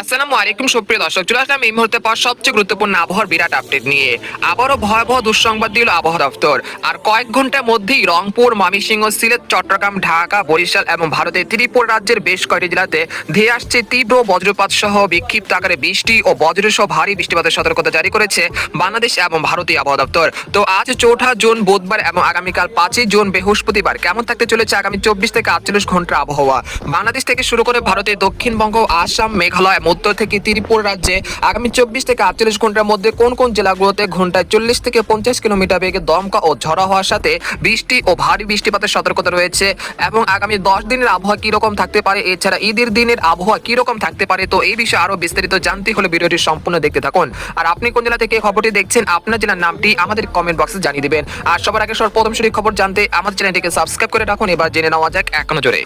আসসালামু আলাইকুম, সুপ্রিয় দর্শক, চলে আসলাম এই মুহূর্তে পর সবচেয়ে গুরুত্বপূর্ণ আবহাওয়ার বিরাট আপডেট নিয়ে। আবারও ভয়াবহ দুঃসংবাদ দিল আবহাওয়া দপ্তর। আর কয়েক ঘণ্টার মধ্যেই রংপুর, ময়মনসিংহ, সিলেট, চট্টগ্রাম, ঢাকা, বরিশাল এবং ভারতের ত্রিপুরা রাজ্যের বেশ কয়েকটি জেলাতে ধেয়ে আসছে তীব্র বজ্রপাত সহ বিক্ষিপ্ত আকারে বৃষ্টি ও বজ্রসহ ভারী বৃষ্টিপাতের সতর্কতা জারি করেছে বাংলাদেশ এবং ভারতীয় আবহাওয়া দপ্তর। তো আজ চৌঠা জুন, বুধবার এবং আগামীকাল পাঁচই জুন, বৃহস্পতিবার কেমন থাকতে চলেছে আগামী চব্বিশ থেকে আটচল্লিশ ঘণ্টার আবহাওয়া? বাংলাদেশ থেকে শুরু করে ভারতের দক্ষিণবঙ্গ, আসাম, মেঘালয় মধ্য থেকে ত্রিপুরা রাজ্যে আগামী চব্বিশ থেকে আটচল্লিশ ঘণ্টার মধ্যে কোন কোন জেলাগুলোতে ঘন্টায় চল্লিশ থেকে পঞ্চাশ কিলোমিটার বেগে দমকা ও ঝড়া হওয়ার সাথে বৃষ্টি ও ভারী বৃষ্টিপাতের সতর্কতা রয়েছে এবং আগামী দশ দিনের আবহাওয়া কীরকম থাকতে পারে, এছাড়া ঈদের দিনের আবহাওয়া কীরকম থাকতে পারে, তো এই বিষয়ে আরও বিস্তারিত জানতে হলে ভিডিওটি সম্পূর্ণ দেখতে থাকুন। আর আপনি কোন জেলা থেকে খবরটি দেখছেন, আপনার জেলার নামটি আমাদের কমেন্ট বক্সে জানিয়ে দেবেন। আর সবার আগে সবার প্রথম সঠিক খবর জানতে আমাদের চ্যানেলটিকে সাবস্ক্রাইব করে রাখুন, এবার জেনে নেওয়া যাক এক নজরে।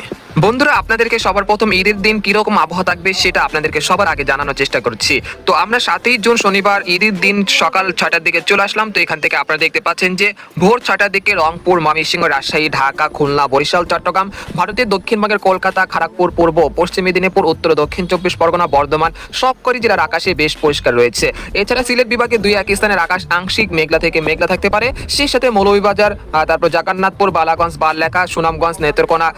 বন্ধুরা, আপনাদেরকে সবার প্রথম ঈদের দিন কীরকম আবহাওয়া থাকবে সেটা আপনাদেরকে সবার আগে জানানোর চেষ্টা করছি। তো আমরা সাতই জুন শনিবার ঈদের দিন সকাল ছয়টার দিকে চলে আসলাম। তো এখান থেকে আপনারা দেখতে পাচ্ছেন যে ভোর ছয়টার দিকে রংপুর, ময়মনসিংহ, রাজশাহী, ঢাকা, খুলনা, বরিশাল, চট্টগ্রাম, ভারতের দক্ষিণবঙ্গের কলকাতা খড়গপুর পূর্ব, পশ্চিম মেদিনীপুর, উত্তর, দক্ষিণ চব্বিশ পরগনা, বর্ধমান, সবকটি জেলার আকাশে বেশ পরিষ্কার রয়েছে। এছাড়া সিলেট বিভাগে দুই এক স্থানের আকাশ আংশিক মেঘলা থেকে মেঘলা থাকতে পারে। সেই সাথে মৌলভীবাজার তারপর জাকান্নাথপুর বালাগঞ্জ বাললেখা সুনামগঞ্জ, নেত্রকোনা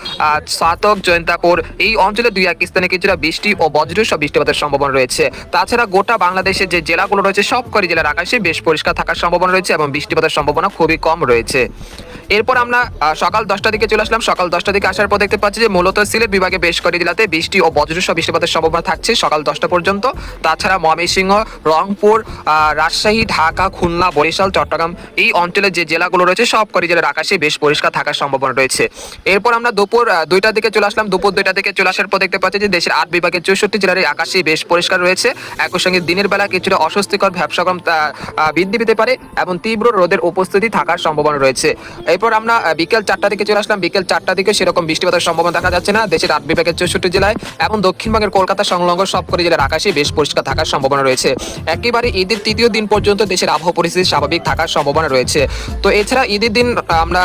সাতক, জয়ন্তাপুর, এই অঞ্চলে দুই এক স্থানে কিছুটা বৃষ্টি ও বজ্রসহ বৃষ্টিপাতের সম্ভাবনা রয়েছে। তাছাড়া গোটা বাংলাদেশের যে জেলাগুলো রয়েছে, সবকটি জেলার আকাশে বেশ পরিষ্কার থাকার সম্ভাবনা রয়েছে এবং বৃষ্টিপাতের সম্ভাবনা খুবই কম রয়েছে। এরপর আমরা সকাল দশটা দিকে চলে আসলাম। সকাল দশটা দিকে আসার পর দেখতে পাচ্ছি যে মূলত সিলেট বিভাগে বেশ কয়েকটি জেলাতে বৃষ্টি ও বজ্রসহ বৃষ্টিপাতের সম্ভাবনা থাকছে সকাল দশটা পর্যন্ত। তাছাড়া ময়মনসিংহ, রংপুর রাজশাহী, ঢাকা, খুলনা, বরিশাল, চট্টগ্রাম এই অঞ্চলের যে জেলাগুলো রয়েছে সব কটি জেলার আকাশে বেশ পরিষ্কার থাকার সম্ভাবনা রয়েছে। এরপর আমরা দুপুর দুইটার দিকে চলে আসলাম। দুপুর দুইটা দিকে চলে আসার পর দেখতে পাচ্ছি যে দেশের আট বিভাগের চৌষট্টি জেলার এই আকাশে বেশ পরিষ্কার রয়েছে। একই সঙ্গে দিনের বেলা কিছুটা অস্বস্তিকর ব্যবসাক্রম বৃদ্ধি পেতে পারে এবং তীব্র রোদের উপস্থিতি থাকার সম্ভাবনা রয়েছে। এরপর আমরা বিকেল চারটা দিকে চলে আসলাম। বিকেল চারটা দিকে সেরকম বৃষ্টিপাতের সম্ভাবনা দেখা যাচ্ছে না। দেশের আট বিভাগের চৌষট্টি জেলায় এবং দক্ষিণবঙ্গের কলকাতা, সংলগ্ন সবকটি জেলার আকাশে বেশ পরিষ্কার থাকার সম্ভাবনা রয়েছে। একেবারে ঈদের তৃতীয় দিন পর্যন্ত দেশের আবহাওয়া পরিস্থিতি স্বাভাবিক থাকার সম্ভাবনা রয়েছে। তো এছাড়া ঈদের দিন, আমরা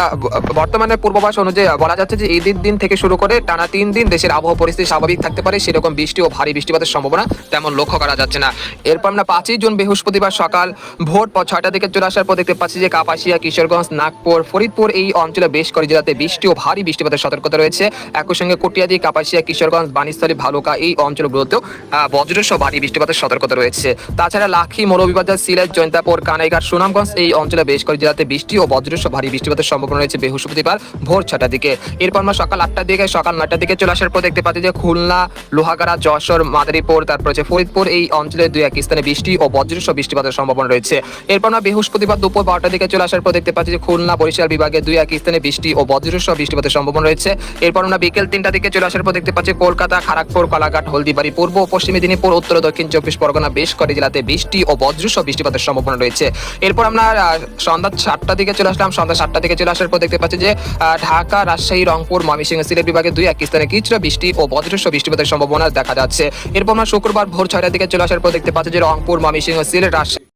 বর্তমানে পূর্বাভাস অনুযায়ী বলা যাচ্ছে যে ঈদের দিন থেকে শুরু করে টানা তিন দিন দেশের আবহাওয়া পরিস্থিতি স্বাভাবিক থাকতে পারে। সেরকম বৃষ্টি ও ভারী বৃষ্টিপাতের সম্ভাবনা তেমন লক্ষ্য করা যাচ্ছে না। এরপর আমরা পাঁচই জুন বৃহস্পতিবার সকাল ভোর প- ছয়টা দিকে চলে আসার পর দেখতে পাচ্ছি যে কাপাসিয়া, কিশোরগঞ্জ, নাগপুর, ফরিদপুর এই অঞ্চলে বেশ কয়েক জেলাতে বৃষ্টি ও ভারী বৃষ্টিপাতের সতর্কতা রয়েছে। একই সঙ্গে কটিয়াদি, কাপাসিয়া, কিশোরগঞ্জ বানিস্থলী ভালুকা এই অঞ্চলগুলোতেও বজ্রসহ ভারী বৃষ্টিপাতের সতর্কতা রয়েছে। তাছাড়া লাখি, মৌলভীবাজার, সিলেট, জয়ন্তাপুর, কানাইঘাট, সুনামগঞ্জ এই অঞ্চলে বেশ কয়েক জেলাতে বৃষ্টি ও বজ্রসহ ভারী বৃষ্টিপাতের সম্ভাবনা রয়েছে বৃহস্পতিবার ভোর ছটার দিকে। এরপর আমরা সকাল আটটার দিকে, সকাল নয়টার দিকে চলে আসার পর দেখতে পাচ্ছি যে খুলনা, লোহাগাড়া, যশোর মাদারীপুর তারপর হচ্ছে ফরিদপুর, এই অঞ্চলে দুই এক স্থানে বৃষ্টি ও বজ্রসহ বৃষ্টিপাতের সম্ভাবনা রয়েছে। এরপর আমরা বৃহস্পতিবার দুপুর বারোটার দিকে চলে আসার পর দেখতে পাচ্ছি যে খুলনা, বরিশাল বিভাগে দুই এক স্থানে বৃষ্টি ও বজ্রসহ বৃষ্টিপাতের সম্ভাবনা রয়েছে। এরপর আমরা বিকেল তিনটা দিকে চলে আসার পর দেখতে পাচ্ছি কলকাতা খড়গপুর কলাঘাট, হলদিবাড়ি, পূর্ব ও পশ্চিম মেদিনীপুর, উত্তর দক্ষিণ চব্বিশ পরগনা বেশ কটি জেলাতে বৃষ্টি ও বজ্রসহ বৃষ্টিপাতের সম্ভাবনা রয়েছে। এরপর আমরা সন্ধ্যা সাতটা দিকে চলে আসলাম। সন্ধ্যা সাতটা দিকে চলে আসার পর দেখতে পাচ্ছি যে ঢাকা, রাজশাহী, রংপুর, ময়মনসিংহ, সিলেট বিভাগে দুই এক স্থানে কিছুটা বৃষ্টি ও বজ্রসহ বৃষ্টিপাতের সম্ভাবনা দেখা যাচ্ছে। এরপর আমরা শুক্রবার ভোর ছয়টার দিকে চলে আসার পর দেখতে পাচ্ছে যে রংপুর, ময়মনসিংহ, সিলেট, রাজশাহী।